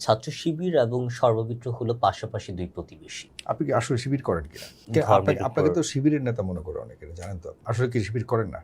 ছাত্র শিবির এবং সর্ববিদ্রোহ হলো পাশাপাশি দুই প্রতিবেশী। আপনি কি আসলে শিবির করেন কিনা? কে- আপনাকে- আপনাকে তো শিবিরের নেতা মনে করে অনেকে জানেন তো। আসলে কি শিবির করেন না?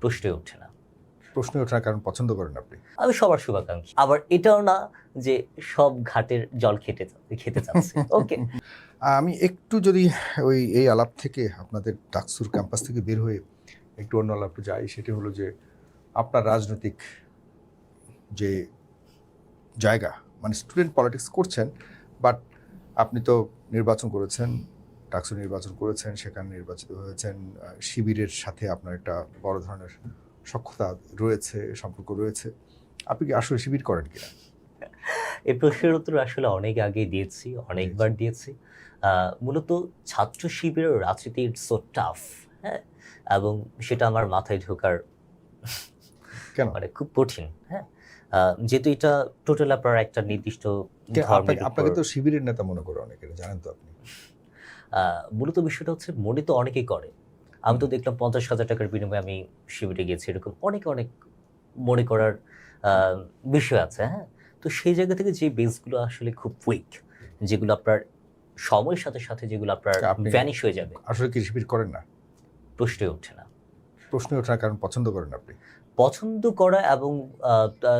প্রশ্নই ওঠে না। প্রশ্ন ওঠার কারণ পছন্দ করেন আপনি। আমি সবার শুভাকাঙ্ক্ষী। আবার এটাও না যে সব ঘাটের জল খেতে খেতে চাচ্ছে ওকে আমি একটু যদি ওই এই আলাপ থেকে আপনাদের ডাকসুর ক্যাম্পাস থেকে বের হয়ে একটু অন্য আলাপে যাই সেটি হলো যে আপনার রাজনৈতিক যে জায়গা মানে স্টুডেন্ট পলিটিক্স করছেন বাট আপনি তো নির্বাচন করেছেন ডাকসু নির্বাচন করেছেন সেখানে নির্বাচিত হয়েছেন শিবিরের সাথে আপনার একটা বড় ধরনের সক্ষতা রয়েছে সম্পর্ক রয়েছে। আপনি কি আসলে শিবির করেন কিনা? এই প্রশ্নের উত্তর আসলে অনেক আগে দিয়েছি অনেকবার দিয়েছি। মূলত ছাত্র শিবিরের রাজনীতি ইটস সো টাফ হ্যাঁ? এবং সেটা আমার মাথায় ঢোকার কেন? মানে খুব কঠিন হ্যাঁ? যেহেতু এটা টোটাল আপনার একটা নির্দিষ্ট আপনাকে তো শিবিরের নেতা মনে করে অনেকে জানেন তো আপনি। মূলত বিষয়টা হচ্ছে মনে তো অনেকেই করে। আমি তো দেখলাম পঞ্চাশ হাজার টাকার বিনিময়ে আমি শিবিরে গেছি এরকম অনেক অনেক মনে করার বিষয় আছে হ্যাঁ? তো সেই জায়গা থেকে যে বেসগুলো আসলে খুব উইক যেগুলো আপনার সময়ের সাথে সাথে যেগুলো আপনার আপনি- ভ্যানিশ হয়ে যাবে। আসলে কি শিবির করেন না? প্রশ্নই ওঠে না। প্রশ্ন ওঠার কারণ পছন্দ করেন আপনি। পছন্দ করা এবং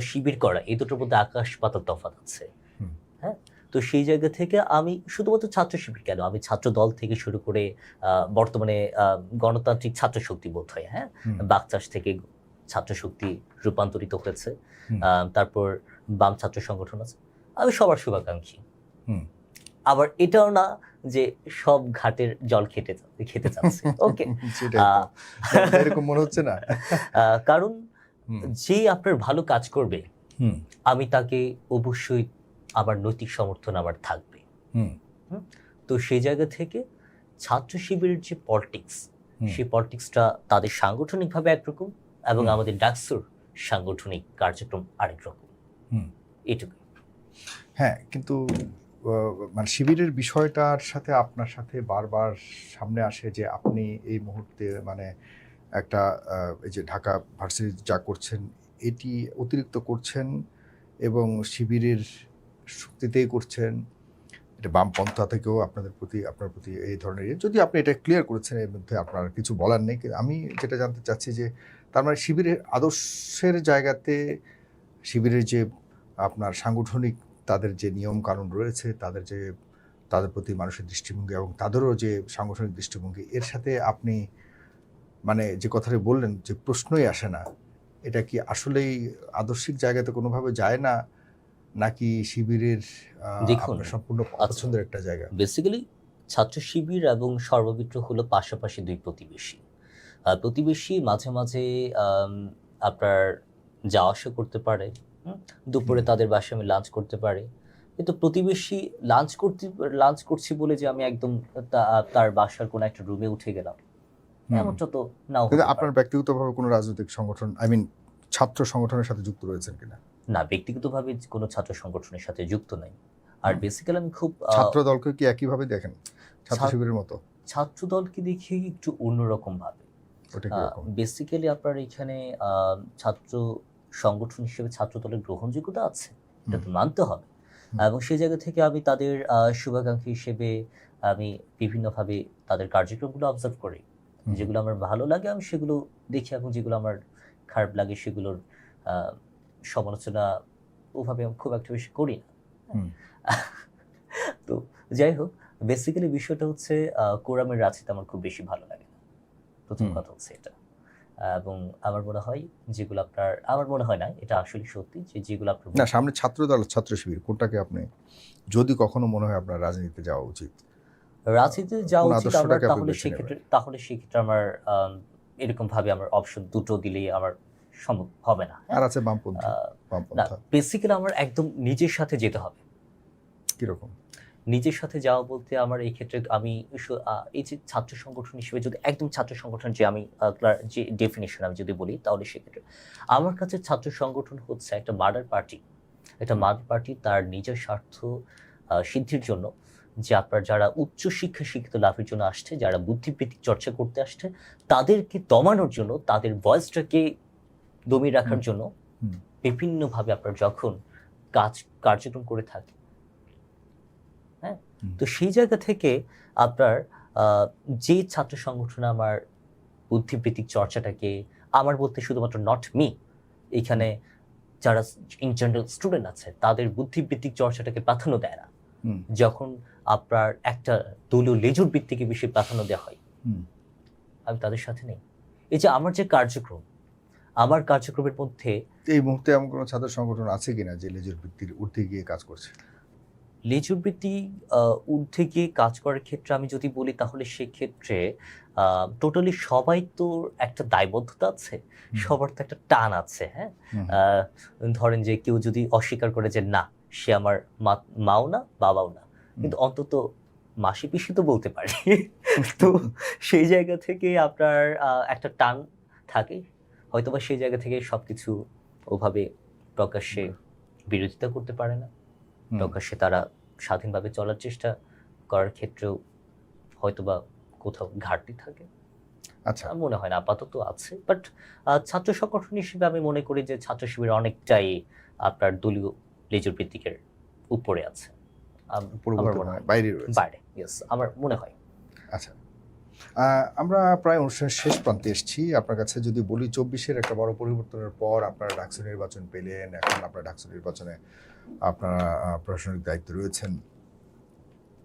শিবির করা এই দুটোর মধ্যে আকাশ পাতাল তফাৎ আছে। হ্যাঁ? তো সেই জায়গা থেকে আমি শুধুমাত্র ছাত্র শিবির কেন? আমি ছাত্র দল থেকে শুরু করে আহ, বর্তমানে আহ, গণতান্ত্রিক ছাত্র শক্তি বোধ হয় হ্যাঁ? হুম। বাকচাষ থেকে ছাত্র শক্তি রূপান্তরিত হয়েছে। আহ, তারপর বাম ছাত্র সংগঠন আছে। আমি সবার শুভাকাঙ্ক্ষী। হুম। আবার এটাও না যে সব ঘাটের জল খেতে খেতে চাচ্ছে ওকে এরকম মনে হচ্ছে না? কারণ। যে আপনার ভালো কাজ করবে আমি তাকে অবশ্যই আমার নৈতিক সমর্থন আমার থাকবে। হুম। তো সেই জায়গা থেকে ছাত্র শিবিরের যে পলিটিক্স সেই পলিটিক্সটা তাদের সাংগঠনিকভাবে একরকম এবং আমাদের ডাকসুর সাংগঠনিক কার্যক্রম আরেক রকম। হুম। এটুকু হ্যাঁ কিন্তু মানে শিবিরের বিষয়টার সাথে আপনার সাথে বারবার সামনে আসে যে আপনি এই মুহূর্তে মানে একটা এই যে ঢাকা ভার্সিটি যা করছেন, এটি অতিরিক্ত করছেন এবং শিবিরের শক্তিতেই করছেন এটা বামপন্থা থেকেও আপনাদের প্রতি, আপনার প্রতি এই ধরনের ইয়ে। যদি আপনি এটা ক্লিয়ার করেছেন, এর মধ্যে আপনার কিছু বলার নেই আমি যেটা জানতে চাচ্ছি যে তার মানে শিবিরের আদর্শের জায়গাতে শিবিরের যে আপনার সাংগঠনিক তাদের যে নিয়ম কানুন রয়েছে তাদের যে তাদের প্রতি মানুষের দৃষ্টিভঙ্গি এবং তাদেরও যে সাংগঠনিক দৃষ্টিভঙ্গি এর সাথে আপনি মানে যে কথাটা বললেন যে প্রশ্নই আসে না এটা কি আসলেই আদর্শিক জায়গাতে কোনোভাবে যায় না নাকি শিবিরের সম্পূর্ণ আচ্ছা। পছন্দের একটা জায়গা বেসিক্যালি ছাত্র শিবির এবং সর্ববিদ্রোহ হলো পাশাপাশি দুই প্রতিবেশী প্রতিবেশী মাঝে মাঝে আপনার যাওয়া আসা করতে পারে? দুপুরে তাদের বাসায় আমি লাঞ্চ করতে পারি। কিন্তু প্রতিবেশী লাঞ্চ করতে লাঞ্চ করছি বলে যে আমি একদম তার বাসার কোনো একটা রুমে উঠে গেলাম। এমনটা তো নাও। আপনার ব্যক্তিগতভাবে কোনো রাজনৈতিক সংগঠন আই মিন ছাত্র সংগঠনের সাথে যুক্ত রয়েছেন কিনা? না ব্যক্তিগতভাবে কোনো ছাত্র সংগঠনের সাথে যুক্ত নাই। আর। বেসিক্যালি আমি খুব ছাত্র দলকে কি একইভাবে দেখেন? ছাত্র শিবিরের মতো? ছাত্র দলকে দেখি একটু অন্যরকম ভাবে বেসিক্যালি আপনার এখানে ছাত্র সংগঠন হিসেবে ছাত্র দলের গ্রহণযোগ্যতা আছে এটা তো মানতে হবে। এবং সেই জায়গা থেকে আমি তাদের শুভাকাঙ্ক্ষী হিসেবে আমি বিভিন্নভাবে তাদের কার্যক্রমগুলো অবজার্ভ করি। যেগুলো আমার ভালো লাগে আমি সেগুলো দেখি এবং যেগুলো আমার খারাপ লাগে সেগুলোর সমালোচনা ওভাবে আমি খুব একটা বেশি করি না। তো যাই হোক বেসিক্যালি বিষয়টা হচ্ছে কোরআনের রাজনীতি আমার খুব বেশি ভালো লাগে না। প্রথম কথা হচ্ছে এটা। এবং আমার মনে হয় যেগুলো আপনার আমার মনে হয় না এটা আসলে সত্যি যে যেগুলো আপনার না সামনে ছাত্র দল ছাত্র শিবির কোনটাকে আপনি যদি কখনো মনে হয় আপনার রাজনীতিতে যাওয়া উচিত? রাজনীতিতে যাওয়া উচিত আমার তাহলে সেক্ষেত্রে তাহলে সেক্ষেত্রে আমার আম, এরকম ভাবে আমার অপশন দুটো দিলেই আমার সম্ভব হবে না আর আছে বামপন্থী না বেসিক্যালি আমার একদম নিজের সাথে যেতে হবে। কীরকম? নিজের সাথে যাওয়া বলতে আমার এই ক্ষেত্রে আমি এই যে ছাত্র সংগঠন হিসেবে যদি একদম ছাত্র সংগঠন যে আমি যে ডেফিনেশন আমি যদি বলি তাহলে সেক্ষেত্রে আমার কাছে ছাত্র সংগঠন হচ্ছে একটা মার্ডার পার্টি একটা মার্ডার পার্টি তার নিজের স্বার্থ সিদ্ধির জন্য যে আপনার যারা উচ্চ শিক্ষা শিক্ষিত লাভের জন্য আসছে যারা বুদ্ধিবৃত্তিক চর্চা করতে আসছে তাদেরকে দমানোর জন্য তাদের ভয়েসটাকে দমিয়ে রাখার জন্য বিভিন্নভাবে আপনার যখন কাজ কার্যক্রম করে থাকি। তো সেই জায়গা থেকে আপনার যে ছাত্র সংগঠন আমার বুদ্ধিবৃত্তিক চর্চাটাকে আমার বলতে শুধুমাত্র নট মি এখানে যারা ইন জেনারেল স্টুডেন্ট আছে তাদের বুদ্ধিবৃত্তিক চর্চাটাকে প্রাধান্য দেয় না। যখন আপনার একটা দলীয় লেজুর ভিত্তিকে বেশি প্রাধান্য দেওয়া হয়। আমি তাদের সাথে নেই। এই যে আমার যে কার্যক্রম আমার কার্যক্রমের মধ্যে এই মুহূর্তে এমন কোনো ছাত্র সংগঠন আছে কিনা যে লেজুর ভিত্তির ঊর্ধ্বে গিয়ে কাজ করছে? লেজুর বৃত্তি আহ, ঊর্ধ্বে গিয়ে কাজ করার ক্ষেত্রে আমি যদি বলি তাহলে সেক্ষেত্রে টোটালি সবাই তো একটা দায়বদ্ধতা আছে সবার তো একটা টান আছে হ্যাঁ? ধরেন যে কেউ যদি অস্বীকার করে যে না সে আমার মাও না বাবাও না কিন্তু অন্তত মাসি পিসি তো বলতে পারি। তো সেই জায়গা থেকে আপনার একটা টান থাকে হয়তোবা সেই জায়গা থেকে সবকিছু ওভাবে প্রকাশ্যে বিরোধিতা করতে পারে না। প্রকাশ্যে তারা স্বাধীনভাবে চলার চেষ্টা করার ক্ষেত্রেও হয়তোবা কোথাও ঘাটতি থাকে। আচ্ছা। আমার মনে হয় না আপাতত আছে। বাট ছাত্র সংগঠন হিসেবে আমি মনে করি যে ছাত্র শিবির অনেকটাই আপনার দলীয় লেজুর ভিত্তিকের উপরে আছে। আমার মনে হয়। বাইরে বাইরে ইয়েস আমার মনে হয়। আচ্ছা। আমরা প্রায় অনুষ্ঠানের শেষ প্রান্তে এসেছি। আপনার কাছে যদি বলি, চব্বিশের একটা বড় পরিবর্তনের পর আপনারা ডাকসু নির্বাচন পেলেন, এখন আপনার ডাকসু নির্বাচনে আপনারা প্রশাসনিক দায়িত্ব রয়েছেন।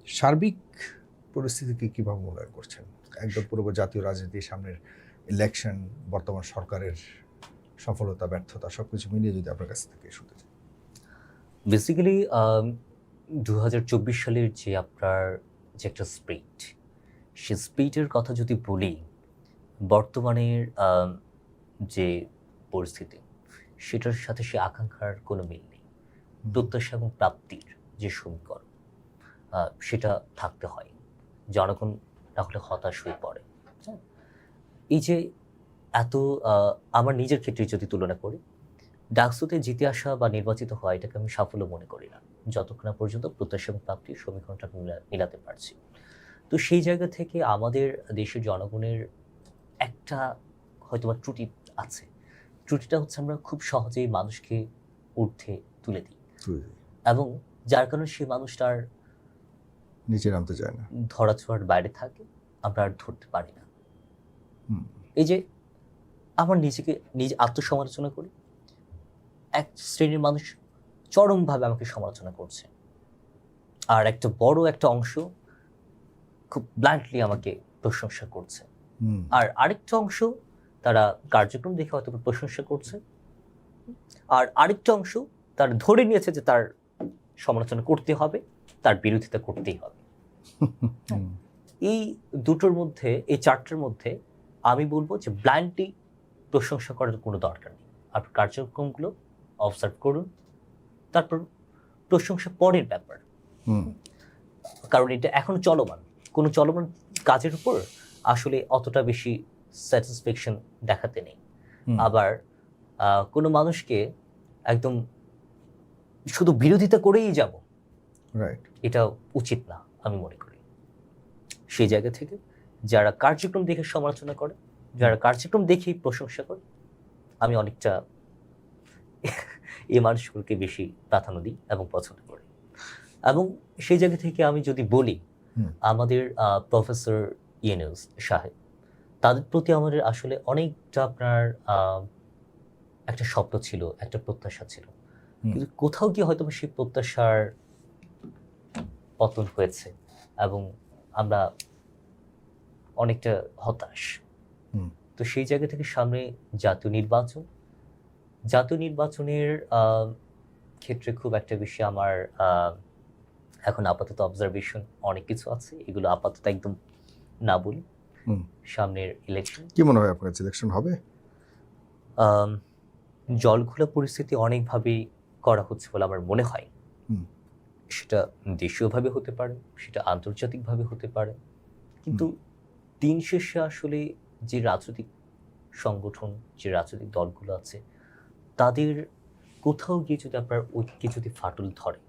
সার্বিক পরিস্থিতিকে কীভাবে মূল্যায়ন করছেন? একদম পূর্ব জাতীয় রাজনীতির সামনের ইলেকশন বর্তমান সরকারের সফলতা, ব্যর্থতা সব কিছু মিলিয়ে যদি আপনার কাছ থেকে শুনতে চাই। বেসিক্যালি দু হাজার চব্বিশ সালের যে আপনার, যে একটা স্পিড সে স্পিডের কথা যদি বলি, বর্তমানের যে পরিস্থিতি, সেটার সাথে সে আকাঙ্ক্ষার কোনো মিল নেই। প্রত্যাশা এবং প্রাপ্তির যে সমীকরণ সেটা থাকতে হয়। জনগণ তাহলে হতাশ হয়ে পড়ে। হ্যাঁ? এই যে এত আমার নিজের ক্ষেত্রে যদি তুলনা করি, ডাকসুতে জিতে আসা বা নির্বাচিত হওয়া এটাকে আমি সাফল্য মনে করি না। যতক্ষণ পর্যন্ত প্রত্যাশা এবং প্রাপ্তির সমীকরণটা মিলা- মিলাতে পারছি। তো সেই জায়গা থেকে আমাদের দেশের জনগণের একটা হয়তোবা ত্রুটি আছে। ত্রুটিটা হচ্ছে আমরা খুব সহজেই মানুষকে ঊর্ধ্বে তুলে দিই। এবং যার কারণে সেই মানুষটার নিচে নামতে চায় না। ধরাছোঁয়ার বাইরে থাকে আমরা আর ধরতে পারি না। এই যে আমার নিজেকে নিজে আত্মসমালোচনা করি এক শ্রেণির মানুষ চরমভাবে আমাকে সমালোচনা করছে। আর একটা বড় একটা অংশ খুব ব্লান্টলি আমাকে প্রশংসা করছে। আর আরেকটা অংশ তারা কার্যক্রম দেখে হয়তো প্রশংসা করছে। আর আরেকটা অংশ তার ধরে নিয়েছে যে তার সমালোচনা করতে হবে তার বিরোধিতা করতেই হবে। এই দুটোর মধ্যে এই চারটার মধ্যে আমি বলব যে ব্লাইন্ডলি প্রশংসা করার কোনো দরকার নেই। আপনার কার্যক্রমগুলো অবজার্ভ করুন তারপর প্রশংসা পরের ব্যাপার। কারণ এটা এখনও চলমান। কোনো চলমান কাজের উপর আসলে অতটা বেশি স্যাটিসফ্যাকশন দেখাতে নেই। আবার কোনো মানুষকে একদম শুধু বিরোধিতা করেই যাব রাইট এটা উচিত না আমি মনে করি। সেই জায়গা থেকে যারা কার্যক্রম দেখে সমালোচনা করে যারা কার্যক্রম দেখেই প্রশংসা করে আমি অনেকটা এই মানুষগুলোকে বেশি প্রাধান্য দিই এবং পছন্দ করি। এবং সেই জায়গা থেকে আমি যদি বলি। আমাদের প্রফেসর ইয়েনুস সাহেব। তাদের প্রতি আমাদের আসলে অনেকটা আপনার একটা স্বপ্ন ছিল একটা প্রত্যাশা ছিল। কিন্তু কোথাও গিয়ে হয়তো সেই প্রত্যাশার পতন হয়েছে এবং আমরা অনেকটা হতাশ। তো সেই জায়গা থেকে সামনে জাতীয় নির্বাচন। জাতীয় নির্বাচনের ক্ষেত্রে খুব একটা বেশি আমার আহ, এখন আপাতত অবজারভেশন অনেক কিছু আছে এগুলো আপাতত একদম না বলি। হুম। সামনের ইলেকশন কি মনে হয় আপনার সিলেকশন হবে? জলঘোলা পরিস্থিতি অনেকভাবেই করা হচ্ছে বলে আমার মনে হয়। সেটা দেশীয়ভাবে হতে পারে সেটা আন্তর্জাতিকভাবে হতে পারে। কিন্তু দিন শেষে আসলে যে রাজনৈতিক সংগঠন যে রাজনৈতিক দলগুলো আছে তাদের কোথাও গিয়ে যদি আপনার ঐক্যে যদি ফাটল ধরে।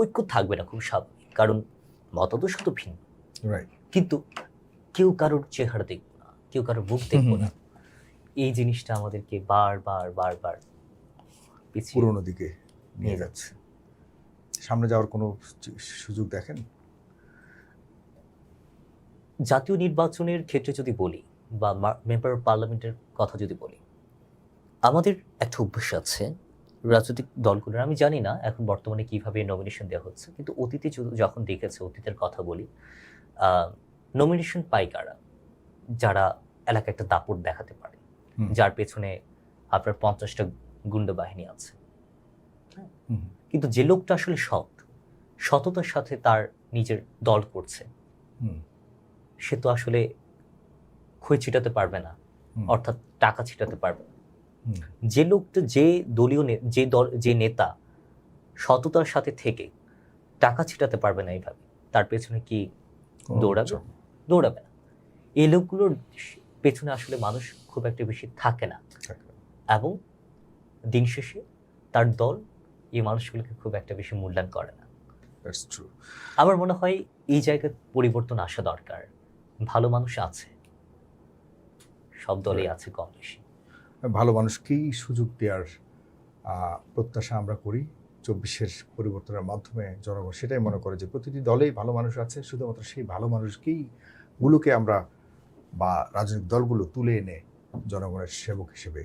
ঐক্য থাকবে না খুব স্বাভাবিক কারণ মতাদর্শ তো ভিন্ন। কিন্তু কেউ কারোর চেহারা দেখব না কেউ কারোর মুখ দেখব না। এই জিনিসটা আমাদেরকে বারবার বারবার পুরোনো দিকে নিয়ে যাচ্ছে। সামনে যাওয়ার কোনো সুযোগ দেখেন? জাতীয় নির্বাচনের ক্ষেত্রে যদি বলি বা মেম্বার পার্লামেন্টের কথা যদি বলি আমাদের একটা অভ্যাস আছে রাজনৈতিক দলগুলোর আমি জানি না এখন বর্তমানে কীভাবে নমিনেশন দেওয়া হচ্ছে কিন্তু অতীতে যখন দেখেছে অতীতের কথা বলি নমিনেশন পাই কারা? যারা এলাকায় একটা দাপট দেখাতে পারে যার পেছনে আপনার পঞ্চাশটা গুন্ডা বাহিনী আছে। কিন্তু যে লোকটা আসলে সৎ সততার সাথে তার নিজের দল করছে সে তো আসলে খই ছিটাতে পারবে না অর্থাৎ টাকা ছিটাতে পারবে যে লোকটা যে দলীয় যে দল যে নেতা সততার সাথে থেকে টাকা ছিটাতে পারবে না এইভাবে তার পেছনে কি দৌড়াবে? দৌড়াবে না। এই লোকগুলোর পেছনে আসলে মানুষ খুব একটা বেশি থাকে না। এবং দিন শেষে তার দল এই মানুষগুলোকে খুব একটা বেশি মূল্যায়ন করে না। আমার মনে হয় এই জায়গায় পরিবর্তন আসা দরকার। ভালো মানুষ আছে। সব দলেই আছে কম বেশি। ভালো মানুষকেই সুযোগ দেওয়ার প্রত্যাশা আমরা করি। চব্বিশের পরিবর্তনের মাধ্যমে জনগণ সেটাই মনে করে যে প্রতিটি দলেই ভালো মানুষ আছে, শুধুমাত্র সেই ভালো মানুষকেই গুলোকে আমরা বা রাজনৈতিক দলগুলো তুলে এনে জনগণের সেবক হিসেবে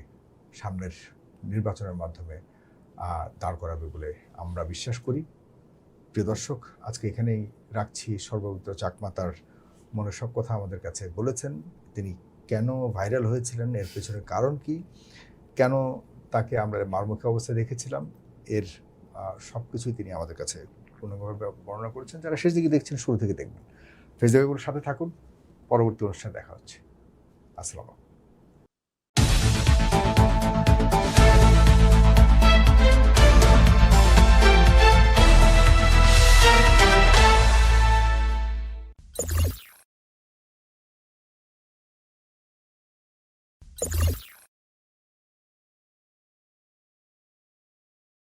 সামনের নির্বাচনের মাধ্যমে দাঁড় করাবে বলে আমরা বিশ্বাস করি। প্রিয় দর্শক, আজকে এখানেই রাখছি। সর্বমিত্র চাকমা তার মনের সব কথা আমাদের কাছে বলেছেন। তিনি কেন ভাইরাল হয়েছিলেন? এর পেছনে কারণ কি? কেন তাকে আমরা মারমুখী অবস্থায় দেখেছিলাম? এর সব কিছুই তিনি আমাদের কাছে পূর্ণভাবে বর্ণনা করেছেন। যারা শেষ দিকে দেখছেন, শুরু থেকে দেখবেন। ফেসবুকের সাথে থাকুন। পরবর্তী অনুষ্ঠানে দেখা হচ্ছে। আসসালাম